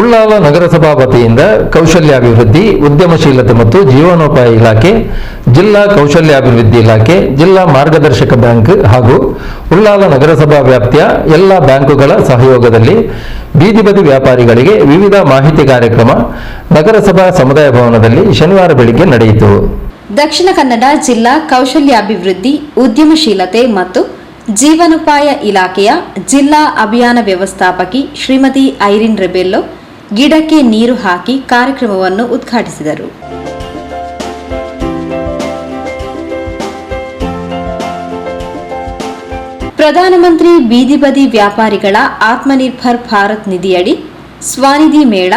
ಉಳ್ಳಾಲ ನಗರಸಭಾ ವತಿಯಿಂದ ಕೌಶಲ್ಯಾಭಿವೃದ್ಧಿ, ಉದ್ಯಮಶೀಲತೆ ಮತ್ತು ಜೀವನೋಪಾಯ ಇಲಾಖೆ, ಜಿಲ್ಲಾ ಕೌಶಲ್ಯಾಭಿವೃದ್ಧಿ ಇಲಾಖೆ, ಜಿಲ್ಲಾ ಮಾರ್ಗದರ್ಶಕ ಬ್ಯಾಂಕ್ ಹಾಗೂ ಉಳ್ಳಾಲ ನಗರಸಭಾ ವ್ಯಾಪ್ತಿಯ ಎಲ್ಲ ಬ್ಯಾಂಕುಗಳ ಸಹಯೋಗದಲ್ಲಿ ಬೀದಿ ಬದಿ ವ್ಯಾಪಾರಿಗಳಿಗೆ ವಿವಿಧ ಮಾಹಿತಿ ಕಾರ್ಯಕ್ರಮ ನಗರಸಭಾ ಸಮುದಾಯ ಭವನದಲ್ಲಿ ಶನಿವಾರ ಬೆಳಿಗ್ಗೆ ನಡೆಯಿತು. ದಕ್ಷಿಣ ಕನ್ನಡ ಜಿಲ್ಲಾ ಕೌಶಲ್ಯಾಭಿವೃದ್ಧಿ, ಉದ್ಯಮಶೀಲತೆ ಮತ್ತು ಜೀವನೋಪಾಯ ಇಲಾಖೆಯ ಜಿಲ್ಲಾ ಅಭಿಯಾನ ವ್ಯವಸ್ಥಾಪಕಿ ಶ್ರೀಮತಿ ಐರಿನ್ ರೆಬೆಲ್ಲೋ ಗಿಡಕ್ಕೆ ನೀರು ಹಾಕಿ ಕಾರ್ಯಕ್ರಮವನ್ನು ಉದ್ಘಾಟಿಸಿದರು. ಪ್ರಧಾನಮಂತ್ರಿ ಬೀದಿ ಬದಿ ವ್ಯಾಪಾರಿಗಳ ಆತ್ಮನಿರ್ಭರ್ ಭಾರತ್ ನಿಧಿಯಡಿ ಸ್ವಾನಿಧಿ ಮೇಳ,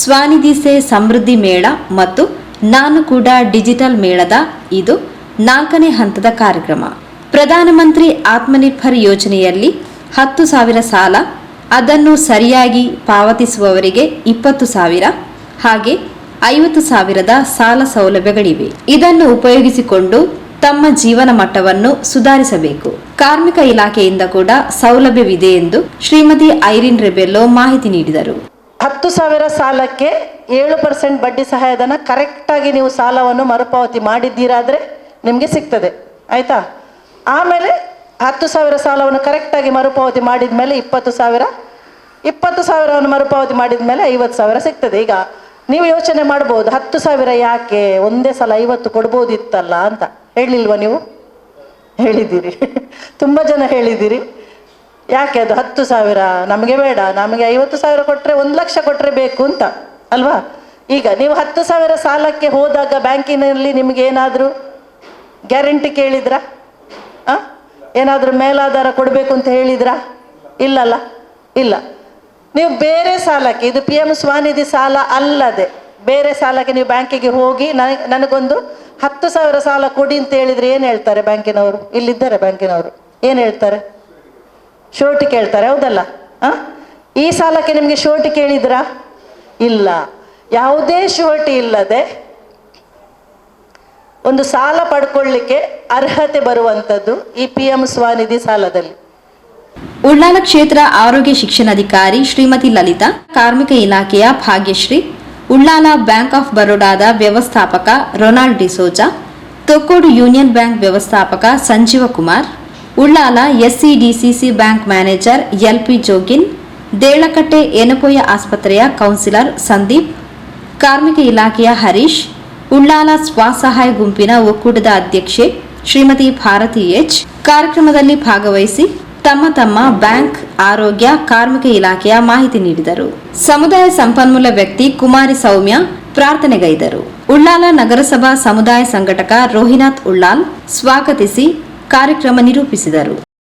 ಸ್ವಾನಿಧಿ ಸೆ ಸಮೃದ್ಧಿ ಮೇಳ ಮತ್ತು ನಾನು ಕೂಡ ಡಿಜಿಟಲ್ ಮೇಳದ ಇದು ನಾಲ್ಕನೇ ಹಂತದ ಕಾರ್ಯಕ್ರಮ. ಪ್ರಧಾನಮಂತ್ರಿ ಆತ್ಮನಿರ್ಭರ್ ಯೋಜನೆಯಲ್ಲಿ ಹತ್ತು ಸಾವಿರ ಸಾಲ ಅದನ್ನು ಸರಿಯಾಗಿ ಪಾವತಿಸುವವರಿಗೆ ಇಪ್ಪತ್ತು ಸಾವಿರ ಹಾಗೆ ಐವತ್ತು ಸಾವಿರದ ಸಾಲ ಸೌಲಭ್ಯಗಳಿವೆ. ಇದನ್ನು ಉಪಯೋಗಿಸಿಕೊಂಡು ತಮ್ಮ ಜೀವನ ಮಟ್ಟವನ್ನು ಸುಧಾರಿಸಬೇಕು. ಕಾರ್ಮಿಕ ಇಲಾಖೆಯಿಂದ ಕೂಡ ಸೌಲಭ್ಯವಿದೆ ಎಂದು ಶ್ರೀಮತಿ ಐರಿನ್ ರೆಬೆಲ್ಲೋ ಮಾಹಿತಿ ನೀಡಿದರು. ಹತ್ತು ಸಾವಿರ ಸಾಲಕ್ಕೆ ಏಳು ಪರ್ಸೆಂಟ್ ಬಡ್ಡಿ ಸಹಾಯಧನ ಕರೆಕ್ಟಾಗಿ ನೀವು ಸಾಲವನ್ನು ಮರುಪಾವತಿ ಮಾಡಿದ್ದೀರಾದರೆ ನಿಮಗೆ ಸಿಗ್ತದೆ. ಆಯಿತಾ? ಆಮೇಲೆ ಹತ್ತು ಸಾವಿರ ಸಾಲವನ್ನು ಕರೆಕ್ಟಾಗಿ ಮರುಪಾವತಿ ಮಾಡಿದ ಮೇಲೆ ಇಪ್ಪತ್ತು ಸಾವಿರ, ಇಪ್ಪತ್ತು ಸಾವಿರವನ್ನು ಮರುಪಾವತಿ ಮಾಡಿದ ಮೇಲೆ ಐವತ್ತು ಸಾವಿರ ಸಿಗ್ತದೆ. ಈಗ ನೀವು ಯೋಚನೆ ಮಾಡ್ಬೋದು, ಹತ್ತು ಸಾವಿರ ಯಾಕೆ ಒಂದೇ ಸಲ ಐವತ್ತು ಕೊಡ್ಬೋದಿತ್ತಲ್ಲ ಅಂತ. ಹೇಳಿಲ್ವ ನೀವು? ಹೇಳಿದ್ದೀರಿ. ತುಂಬ ಜನ ಹೇಳಿದ್ದೀರಿ. ಯಾಕೆ ಅದು ಹತ್ತು ಸಾವಿರ? ನಮಗೆ ಬೇಡ. ನಮಗೆ ಐವತ್ತು ಸಾವಿರ ಕೊಟ್ಟರೆ ಒಂದು ಲಕ್ಷ ಕೊಟ್ಟರೆ ಬೇಕು ಅಂತ. ಅಲ್ವಾ? ಈಗ ನೀವು ಹತ್ತು ಸಾವಿರ ಸಾಲಕ್ಕೆ ಹೋದಾಗ ಬ್ಯಾಂಕಿನಲ್ಲಿ ನಿಮಗೇನಾದರೂ ಗ್ಯಾರಂಟಿ ಕೇಳಿದ್ರಾ? ಏನಾದರೂ ಮೇಲಾಧಾರ ಕೊಡಬೇಕು ಅಂತ ಹೇಳಿದ್ರಾ? ಇಲ್ಲಲ್ಲ, ಇಲ್ಲ. ನೀವು ಬೇರೆ ಸಾಲಕ್ಕೆ, ಇದು ಪಿ ಎಂ ಸ್ವಾನಿಧಿ ಸಾಲ ಅಲ್ಲದೆ, ಬೇರೆ ಸಾಲಕ್ಕೆ ನೀವು ಬ್ಯಾಂಕಿಗೆ ಹೋಗಿ ನನಗೆ ನನಗೊಂದು ಹತ್ತು ಸಾವಿರ ಸಾಲ ಕೊಡಿ ಅಂತ ಹೇಳಿದ್ರೆ ಏನು ಹೇಳ್ತಾರೆ ಬ್ಯಾಂಕಿನವರು? ಇಲ್ಲಿದ್ದಾರೆ ಬ್ಯಾಂಕಿನವರು. ಏನು ಹೇಳ್ತಾರೆ? ಶೋಟಿ ಕೇಳ್ತಾರೆ, ಹೌದಲ್ಲ? ಹಾಂ ಈ ಸಾಲಕ್ಕೆ ನಿಮಗೆ ಶೋಟಿ ಕೇಳಿದ್ರಾ? ಇಲ್ಲ. ಯಾವುದೇ ಶೋಟಿ ಇಲ್ಲದೆ ಒಂದು ಸಾಲ ಪಡ್ಕೊಳ್ಳಿಕ್ಕೆ ಅರ್ಹತೆ ಬರುವಂಥದ್ದು ಈ ಪಿ ಎಂ ಸ್ವಾನಿಧಿ ಸಾಲದಲ್ಲಿ. ಉಳ್ಳಾಲ ಕ್ಷೇತ್ರ ಆರೋಗ್ಯ ಶಿಕ್ಷಣಾಧಿಕಾರಿ ಶ್ರೀಮತಿ ಲಲಿತಾ, ಕಾರ್ಮಿಕ ಇಲಾಖೆಯ ಭಾಗ್ಯಶ್ರೀ, ಉಳ್ಳಾಲ ಬ್ಯಾಂಕ್ ಆಫ್ ಬರೋಡಾದ ವ್ಯವಸ್ಥಾಪಕ Ronald D'Souza, Thokkodu union bank ವ್ಯವಸ್ಥಾಪಕ Sanjeeva Kumar, Ullal SCDCC bank manager LP Jogin, Delakatte Yenepoya ಆಸ್ಪತ್ರೆಯ ಕೌನ್ಸಿಲರ್ ಸಂದೀಪ್, ಕಾರ್ಮಿಕ ಇಲಾಖೆಯ ಹರೀಶ್ ಉಳ್ಳಾಲ ಸ್ವಸಹಾಯ ಗುಂಪಿನ ಒಕ್ಕೂಟದ ಅಧ್ಯಕ್ಷೆ ಶ್ರೀಮತಿ ಭಾರತಿ ಎಚ್ ಕಾರ್ಯಕ್ರಮದಲ್ಲಿ ಭಾಗವಹಿಸಿ ತಮ್ಮ ತಮ್ಮ ಬ್ಯಾಂಕ್, ಆರೋಗ್ಯ, ಕಾರ್ಮಿಕ ಇಲಾಖೆಯ ಮಾಹಿತಿ ನೀಡಿದರು. ಸಮುದಾಯ ಸಂಪನ್ಮೂಲ ವ್ಯಕ್ತಿ ಕುಮಾರಿ ಸೌಮ್ಯ ಪ್ರಾರ್ಥನೆಗೈದರು. ಉಳ್ಳಾಲ ನಗರಸಭಾ ಸಮುದಾಯ ಸಂಘಟಕ ರೋಹಿನಾಥ್ ಉಳ್ಳಾಲ್ ಸ್ವಾಗತಿಸಿ ಕಾರ್ಯಕ್ರಮ ನಿರೂಪಿಸಿದರು.